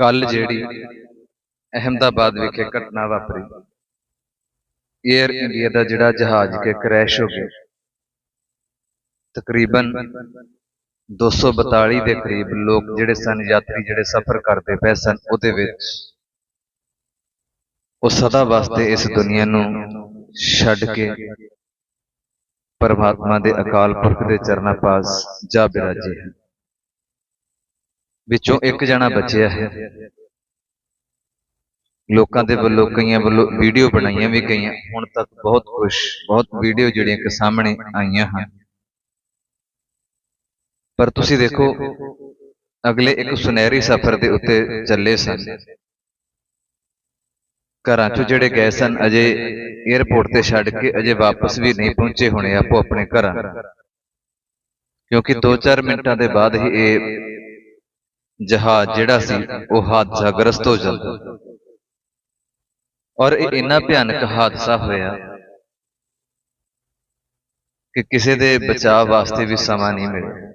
ਕੱਲ ਜਿਹੜੀ ਅਹਿਮਦਾਬਾਦ ਵਿਖੇ ਘਟਨਾ ਵਾਪਰੀ। 에ਅਰ ਇੰਡੀਆ ਦਾ ਜਿਹੜਾ ਜਹਾਜ਼ ਕੇ ਕ੍ਰੈਸ਼ ਹੋ ਗਿਆ। ਤਕਰੀਬਨ 242 ਦੇ ਕਰੀਬ ਲੋਕ ਜਿਹੜੇ ਸਨ, ਯਾਤਰੀ ਜਿਹੜੇ ਸਫ਼ਰ ਕਰਦੇ ਪਏ ਸਨ, ਉਹਦੇ ਵਿੱਚ ਉਹ ਸਦਾ ਵਾਸਤੇ ਇਸ ਦੁਨੀਆ ਨੂੰ ਛੱਡ ਕੇ ਪਰਮਾਤਮਾ ਦੇ ਅਕਾਲ ਪੁਰਖ ਦੇ ਚਰਨਾਂ ਪਾਸ ਜਾ ਬਿਰਾਜੇ ਹਨ। ਵਿੱਚੋਂ ਇੱਕ ਜਣਾ ਬਚਿਆ ਹੈ। ਲੋਕਾਂ ਦੇ ਵੱਲੋਂ ਕਈਆਂ ਵੱਲੋਂ ਵੀਡੀਓ ਬਣਾਈਆਂ ਵੀ ਗਈਆਂ। ਹੁਣ ਤੱਕ ਬਹੁਤ ਕੁਝ ਬਹੁਤ ਵੀਡੀਓ ਜਿਹੜੀਆਂ ਕਿ ਸਾਹਮਣੇ ਆਈਆਂ ਹਨ। ਪਰ ਤੁਸੀਂ ਦੇਖੋ ਅਗਲੇ ਇੱਕ ਸੁਨਹਿਰੀ ਸਫ਼ਰ ਦੇ ਉੱਤੇ ਚੱਲੇ ਸਨ। ਘਰਾਂ ਚੋਂ ਜਿਹੜੇ ਗਏ ਸਨ ਅਜੇ 에ਅਰਪੋਰਟ ਤੇ ਛੱਡ ਕੇ ਅਜੇ ਵਾਪਸ ਵੀ ਨਹੀਂ ਪਹੁੰਚੇ ਹੋਣੇ ਆਪੋ ਆਪਣੇ ਘਰਾਂ। ਕਿਉਂਕਿ 2-4 ਮਿੰਟਾਂ ਦੇ ਬਾਅਦ ਹੀ ਇਹ ਜਹਾਜ਼ ਜਿਹੜਾ ਸੀ ਉਹ ਹਾਦਸਾਗ੍ਰਸਤ ਹੋ ਜਾਂਦਾ। ਔਰ ਇਹ ਇੰਨਾ ਭਿਆਨਕ ਹਾਦਸਾ ਹੋਇਆ ਕਿ ਕਿਸੇ ਦੇ ਬਚਾਅ ਵਾਸਤੇ ਵੀ ਸਮਾਂ ਨਹੀਂ ਮਿਲਿਆ।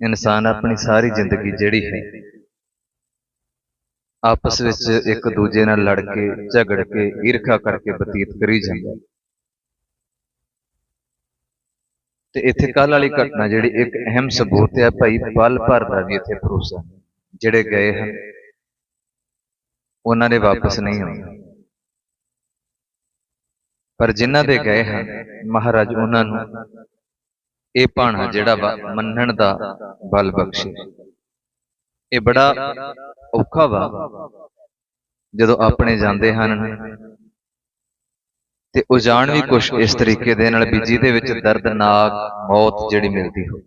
ਇਨਸਾਨ ਆਪਣੀ ਸਾਰੀ ਜ਼ਿੰਦਗੀ ਜਿਹੜੀ ਹੈ ਆਪਸ ਵਿੱਚ ਇੱਕ ਦੂਜੇ ਨਾਲ ਲੜ ਕੇ ਝਗੜ ਕੇ ਈਰਖਾ ਕਰਕੇ ਬਤੀਤ ਕਰੀ ਜਾਂਦਾ ਹੈ। ਤੇ ਇੱਥੇ ਕੱਲ ਵਾਲੀ ਘਟਨਾ ਜਿਹੜੀ ਇੱਕ ਅਹਿਮ ਸਬੂਤ ਹੈ ਭਾਈ ਪਲ ਭਰ ਦਾ ਵੀ ਇੱਥੇ ਭਰੋਸਾ ਜਿਹੜੇ ਗਏ ਹਨ ਉਹਨਾਂ ਨੇ ਵਾਪਸ ਨਹੀਂ ਆਉਣਾ ਪਰ ਜਿਨ੍ਹਾਂ ਦੇ ਗਏ ਹਨ ਮਹਾਰਾਜ ਉਹਨਾਂ ਨੂੰ ਇਹ ਭਾਣਾ ਜਿਹੜਾ ਮੰਨਣ ਦਾ ਬਲ ਬਖਸ਼ੇ। ਇਹ ਬੜਾ ਔਖਾ ਵਾ। ਜਦੋਂ ਆਪਣੇ ਜਾਂਦੇ ਹਨ ਤੇ ਉਹ ਜਾਣ ਵੀ ਕੁਛ ਇਸ ਤਰੀਕੇ ਦੇ ਨਾਲ ਵੀ ਜਿਹਦੇ ਵਿੱਚ ਦਰਦਨਾਕ ਮੌਤ ਜਿਹੜੀ ਮਿਲਦੀ ਹੋ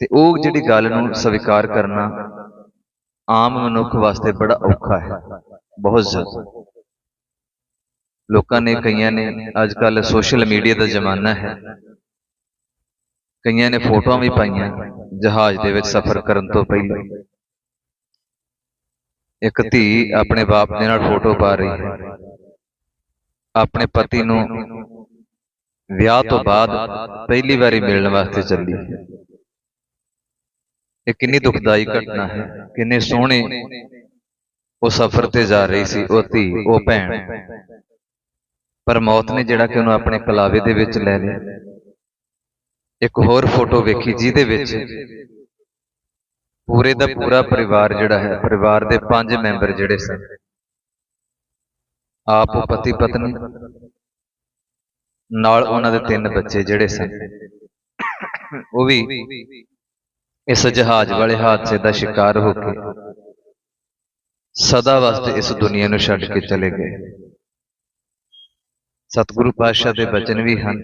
ਤੇ ਉਹ ਜਿਹੜੀ ਗੱਲ ਨੂੰ ਸਵੀਕਾਰ ਕਰਨਾ ਆਮ ਮਨੁੱਖ ਵਾਸਤੇ ਬੜਾ ਔਖਾ ਹੈ। ਬਹੁਤ ਜ਼ਿਆਦਾ। ਲੋਕਾਂ ਨੇ ਕਈਆਂ ਨੇ ਅੱਜ ਕੱਲ ਸੋਸ਼ਲ ਮੀਡੀਆ ਦਾ ਜ਼ਮਾਨਾ ਹੈ। ਕਈਆਂ ਨੇ ਫੋਟੋਆਂ ਵੀ ਪਾਈਆਂ ਜਹਾਜ਼ ਦੇ ਵਿੱਚ ਸਫ਼ਰ ਕਰਨ ਤੋਂ ਪਹਿਲਾਂ। ਇੱਕ ਧੀ ਆਪਣੇ ਬਾਪ ਦੇ ਨਾਲ ਫੋਟੋ ਪਾ ਰਹੀ ਹੈ। ਆਪਣੇ ਪਤੀ ਨੂੰ ਵਿਆਹ ਤੋਂ ਬਾਅਦ ਪਹਿਲੀ ਵਾਰੀ ਮਿਲਣ ਵਾਸਤੇ ਚੱਲੀ ਹੈ। ਇਹ ਕਿੰਨੀ ਦੁਖਦਾਈ ਘਟਨਾ ਹੈ। ਕਿੰਨੇ ਸੋਹਣੇ ਉਹ ਸਫ਼ਰ ਤੇ ਜਾ ਰਹੀ ਸੀ ਉਹ ਧੀ ਉਹ ਭੈਣ। ਪਰ ਮੌਤ ਨੇ ਜਿਹੜਾ ਕਿ ਉਹਨੂੰ ਆਪਣੇ ਕਲਾਵੇ ਦੇ ਵਿੱਚ ਲੈ ਲਿਆ। ਇੱਕ ਹੋਰ ਫੋਟੋ ਵੇਖੀ ਜਿਹਦੇ ਵਿੱਚ ਪੂਰੇ ਦਾ ਪੂਰਾ ਪਰਿਵਾਰ ਜਿਹੜਾ ਹੈ, ਪਰਿਵਾਰ ਦੇ ਪੰਜ ਮੈਂਬਰ ਜਿਹੜੇ ਸਨ। ਆਪ ਪਤੀ ਪਤਨੀ ਨਾਲ ਉਹਨਾਂ ਦੇ ਤਿੰਨ ਬੱਚੇ ਜਿਹੜੇ ਸਨ। ਉਹ ਵੀ ਇਸ ਜਹਾਜ਼ ਵਾਲੇ ਹਾਦਸੇ ਦਾ ਸ਼ਿਕਾਰ ਹੋ ਕੇ ਸਦਾ ਵਾਸਤੇ ਇਸ ਦੁਨੀਆ ਨੂੰ ਛੱਡ ਕੇ ਚਲੇ ਗਏ। ਸਤਿਗੁਰੂ ਪਾਤਸ਼ਾਹ ਦੇ ਬਚਨ ਵੀ ਹਨ।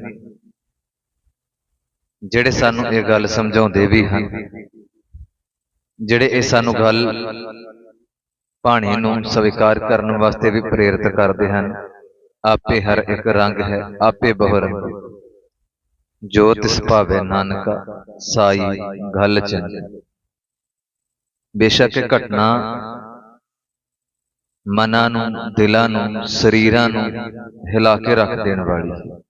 ਜਿਹੜੇ ਸਾਨੂੰ ਇਹ ਗੱਲ ਸਮਝਾਉਂਦੇ ਵੀ ਹਨ ਜਿਹੜੇ ਇਹ ਸਾਨੂੰ ਗੱਲ ਪਾਣੀ ਨੂੰ ਸਵੀਕਾਰ ਕਰਨ ਵਾਸਤੇ ਵੀ ਪ੍ਰੇਰਿਤ ਕਰਦੇ ਹਨ। ਆਪੇ ਹਰ ਇੱਕ ਰੰਗ ਹੈ, ਆਪੇ ਬਹੁ ਜੋ ਤਿਸ ਭਾਵੇ ਨਾਨਕਾ, ਸਾਈ ਗੱਲ ਚੰਗੀ ਬੇਸ਼ੱਕ ਘਟਨਾ ਮਨਾਂ ਨੂੰ, ਦਿਲਾਂ ਨੂੰ, ਸਰੀਰਾਂ ਨੂੰ ਹਿਲਾ ਕੇ ਰੱਖ ਦੇਣ ਵਾਲੀ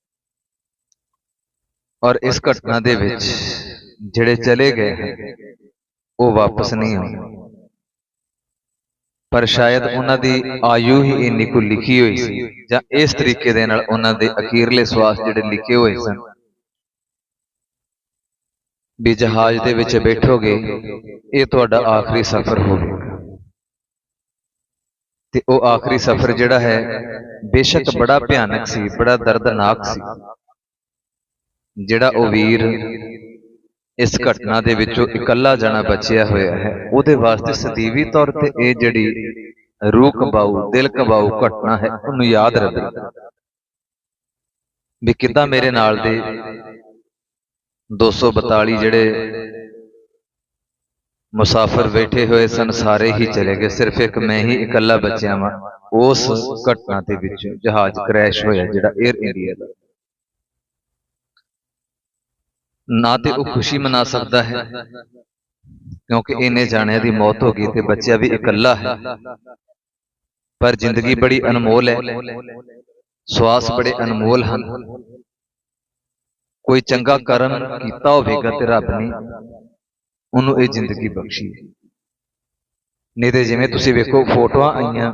ਔਰ ਇਸ ਘਟਨਾ ਦੇ ਵਿੱਚ ਜਿਹੜੇ ਚਲੇ ਗਏ ਹਨ ਉਹ ਵਾਪਸ ਨਹੀਂ ਆਉਣੇ ਪਰ ਸ਼ਾਇਦ ਉਹਨਾਂ ਦੀ ਆਯੂ ਹੀ ਇੰਨੀ ਕੁ ਲਿਖੀ ਹੋਈ ਸੀ, ਜਾਂ ਇਸ ਤਰੀਕੇ ਦੇ ਨਾਲ ਉਹਨਾਂ ਦੇ ਅਖੀਰਲੇ ਸਵਾਸ ਜਿਹੜੇ ਲਿਖੇ ਹੋਏ ਸਨ। ਵੀ ਜਹਾਜ਼ ਦੇ ਵਿੱਚ ਬੈਠੋਗੇ, ਇਹ ਤੁਹਾਡਾ ਆਖਰੀ ਸਫ਼ਰ ਹੋਵੇਗਾ। ਤੇ ਉਹ ਆਖਰੀ ਸਫ਼ਰ ਜਿਹੜਾ ਹੈ, ਬੇਸ਼ੱਕ ਬੜਾ ਭਿਆਨਕ ਸੀ, ਬੜਾ ਦਰਦਨਾਕ ਸੀ, ਜਿਹੜਾ ਉਹ ਵੀਰ ਇਸ ਘਟਨਾ ਦੇ ਵਿੱਚੋਂ ਇਕੱਲਾ ਜਾਣਾ ਬਚਿਆ ਹੋਇਆ ਹੈ। ਉਹਦੇ ਵਾਸਤੇ ਸਦੀਵੀ ਤੌਰ ਤੇ ਇਹ ਜਿਹੜੀ ਰੂਹ ਕੰਬਾਊ ਦਿਲ ਕੰਬਾਊ ਘਟਨਾ ਹੈ ਉਹਨੂੰ ਯਾਦ ਰਵੇ ਵੀ ਕਿੱਦਾਂ ਮੇਰੇ ਨਾਲ ਦੇ 242 ਜਿਹੜੇ ਮੁਸਾਫਰ ਬੈਠੇ ਹੋਏ ਸਨ ਸਾਰੇ ਹੀ ਚਲੇ ਗਏ। ਸਿਰਫ ਇੱਕ ਮੈਂ ਹੀ ਇਕੱਲਾ ਬਚਿਆ ਵਾਂ। ਉਸ ਘਟਨਾ ਦੇ ਵਿੱਚ ਜਹਾਜ਼ ਕ੍ਰੈਸ਼ ਹੋਇਆ ਜਿਹੜਾ 에ਅਰ ਇੰਡੀਆ ਦਾ। ਨਾ ਤੇ ਉਹ ਖੁਸ਼ੀ ਮਨਾ ਸਕਦਾ ਹੈ। ਕਿਉਂਕਿ ਇਹਨੇ ਜਾਣਿਆਂ ਦੀ ਮੌਤ ਹੋ ਗਈ ਤੇ ਬੱਚਿਆ ਵੀ ਇਕੱਲਾ ਹੈ। ਪਰ ਜ਼ਿੰਦਗੀ ਬੜੀ ਅਨਮੋਲ ਹੈ। ਸਵਾਸ ਬੜੇ ਅਨਮੋਲ ਹਨ। ਕੋਈ ਚੰਗਾ ਕਰਮ ਕੀਤਾ ਹੋਵੇਗਾ ਤੇ ਰੱਬ ਨੇ ਉਹਨੂੰ ਇਹ ਜ਼ਿੰਦਗੀ ਬਖਸ਼ੀ। ਨਹੀਂ ਤੇ ਜਿਵੇਂ ਤੁਸੀਂ ਵੇਖੋ, ਫੋਟੋਆਂ ਆਈਆਂ।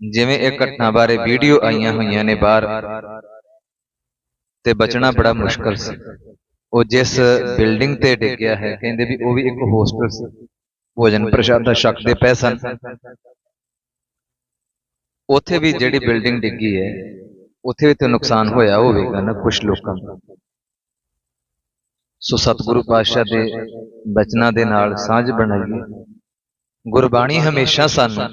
ਜਿਵੇਂ ਇਹ ਘਟਨਾ ਬਾਰੇ ਵੀਡੀਓ ਆਈਆਂ ਹੋਈਆਂ ਨੇ ਬਾਹਰ। ਤੇ ਬਚਣਾ ਬੜਾ ਮੁਸ਼ਕਲ ਸੀ। ਉਹ ਜਿਸ ਬਿਲਡਿੰਗ ਤੇ ਡਿੱਗਿਆ ਹੈ ਕਹਿੰਦੇ ਵੀ ਉਹ ਵੀ ਇੱਕ ਹੋਸਟਲ ਸੀ। ਭੋਜਨ ਪ੍ਰਸ਼ਾਦਾ ਛਕਦੇ ਪਏ ਸਨ। ਉੱਥੇ ਵੀ ਜਿਹੜੀ ਬਿਲਡਿੰਗ ਡਿੱਗੀ ਹੈ ਉੱਥੇ ਵੀ ਤੇ ਨੁਕਸਾਨ ਹੋਇਆ ਹੋਵੇਗਾ ਨਾ ਕੁਝ ਲੋਕਾਂ ਦਾ ਸੋ ਸਤਿਗੁਰੂ ਪਾਤਸ਼ਾਹ ਦੇ ਬਚਨਾਂ ਦੇ ਨਾਲ ਸਾਂਝ ਬਣਾਈਏ ਗੁਰਬਾਣੀ ਹਮੇਸ਼ਾ ਸਾਨੂੰ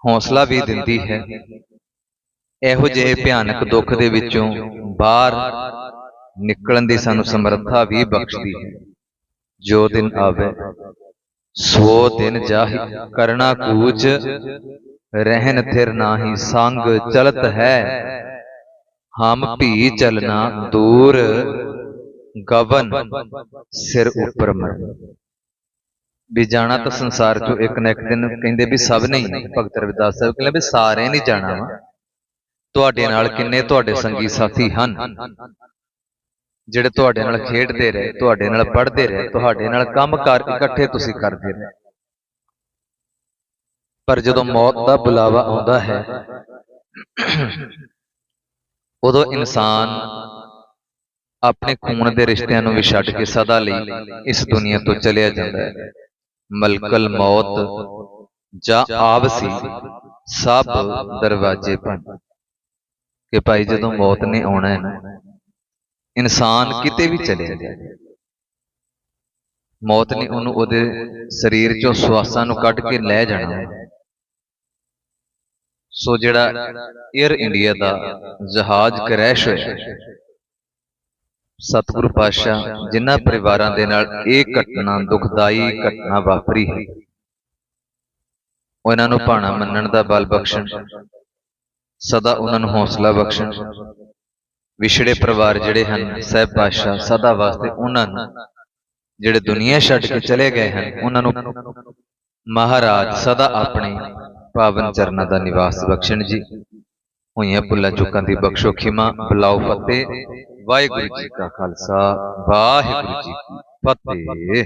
ਹੌਸਲਾ ਵੀ ਦਿੰਦੀ ਹੈ। ਇਹੋ ਜਿਹੇ ਭਿਆਨਕ ਦੁੱਖ ਦੇ ਵਿੱਚੋਂ ਬਾਹਰ ਨਿਕਲਣ ਦੀ ਸਾਨੂੰ ਸਮਰੱਥਾ ਵੀ ਬਖਸ਼ਦੀ ਹੈ। ਜੋ ਦਿਨ ਆਵੇ ਸੋ ਦਿਨ ਜਾਹੀ ਕਰਨਾ ਕੂਚ ਰਹਿਨ ਥਿਰ ਨਾਹੀ ਸੰਗ ਚਲਤ ਹੈ। ਹਮ ਭੀ ਚਲਨਾ ਦੂਰ ਗਵਨ ਸਿਰ ਉੱਪਰ ਮਰ ਵੀ ਜਾਣਾ ਤਾਂ ਸੰਸਾਰ ਚੋਂ ਇੱਕ ਨਾ ਇੱਕ ਦਿਨ ਕਹਿੰਦੇ ਵੀ ਸਭ ਨੇ ਹੀ ਭਗਤ ਰਵਿਦਾਸ ਸਾਹਿਬ ਕਹਿੰਦੇ ਵੀ ਸਾਰੇ ਨਹੀਂ ਜਾਣਾ। ਵਾ। ਤੁਹਾਡੇ ਨਾਲ ਕਿੰਨੇ ਤੁਹਾਡੇ ਸੰਗੀ ਸਾਥੀ ਹਨ? ਜਿਹੜੇ ਤੁਹਾਡੇ ਨਾਲ ਖੇਡਦੇ ਰਹੇ ਤੁਹਾਡੇ ਨਾਲ ਪੜ੍ਹਦੇ ਰਹੇ ਤੁਹਾਡੇ ਨਾਲ ਕੰਮ ਕਾਰ ਇਕੱਠੇ ਤੁਸੀਂ ਕਰਦੇ ਰਹੇ। ਪਰ ਜਦੋਂ ਮੌਤ ਦਾ ਬੁਲਾਵਾ ਆਉਂਦਾ ਹੈ ਉਦੋਂ ਇਨਸਾਨ ਆਪਣੇ ਖੂਨ ਦੇ ਰਿਸ਼ਤਿਆਂ ਨੂੰ ਵੀ ਛੱਡ ਕੇ ਸਦਾ ਲਈ ਇਸ ਦੁਨੀਆ ਤੋਂ ਚਲਿਆ ਜਾਂਦਾ ਹੈ। ਮਲਕਲ ਮੌਤ ਜਾਂ ਆਵਸੀ ਸਭ ਦਰਵਾਜ਼ੇ ਬੰਦ। ਕਿ ਭਾਈ ਜਦੋਂ ਮੌਤ ਨੇ ਆਉਣਾ ਹੈ ਨਾ ਇਨਸਾਨ ਕਿਤੇ ਵੀ ਚਲਿਆ ਜਾਏ। ਮੌਤ ਨੇ ਉਹਨੂੰ ਉਹਦੇ ਸਰੀਰ ਚੋਂ ਸਵਾਸਾਂ ਨੂੰ ਕੱਢ ਕੇ ਲੈ ਜਾਣਾ। ਸੋ ਜਿਹੜਾ 에ਅਰ ਇੰਡੀਆ ਦਾ ਜਹਾਜ਼ ਕ੍ਰੈਸ਼ ਹੋਇਆ। ਸਤਿਗੁਰੂ ਪਾਤਸ਼ਾਹ ਜਿਨ੍ਹਾਂ ਪਰਿਵਾਰਾਂ ਦੇ ਨਾਲ ਇਹ ਘਟਨਾ ਦੁਖਦਾਈ ਘਟਨਾ ਵਾਪਰੀ। ਹੈ ਉਹਨਾਂ ਨੂੰ ਭਾਣਾ ਮੰਨਣ ਦਾ ਬਲ ਬਖਸ਼ਣ। ਸਦਾ ਉਹਨਾਂ ਨੂੰ ਹੌਸਲਾ ਬਖਸ਼ਣ। ਵਿਛੜੇ ਪਰਿਵਾਰ ਜਿਹੜੇ ਹਨ, ਸਹਿਬ ਪਾਤਸ਼ਾਹ ਸਦਾ ਵਾਸਤੇ ਉਹਨਾਂ ਨੂੰ, ਜਿਹੜੇ ਦੁਨੀਆ ਛੱਡ ਕੇ ਚਲੇ ਗਏ ਹਨ, ਉਹਨਾਂ ਨੂੰ ਮਹਾਰਾਜ ਸਦਾ ਆਪਣੇ ਪਾਵਨ ਚਰਨਾਂ ਦਾ ਨਿਵਾਸ ਬਖਸ਼ਣ ਜੀ। ਹੋਈਆਂ ਭੁੱਲਾਂ ਚੁੱਕਾਂ ਦੀ ਬਖਸ਼ੋ, ਖਿਮਾ, ਬੁਲਾਓ ਫਤਿਹ, ਵਾਹਿਗੁਰੂ ਜੀ ਕਾ ਖਾਲਸਾ, ਵਾਹਿਗੁਰੂ ਜੀ ਕੀ ਫਤਿਹ।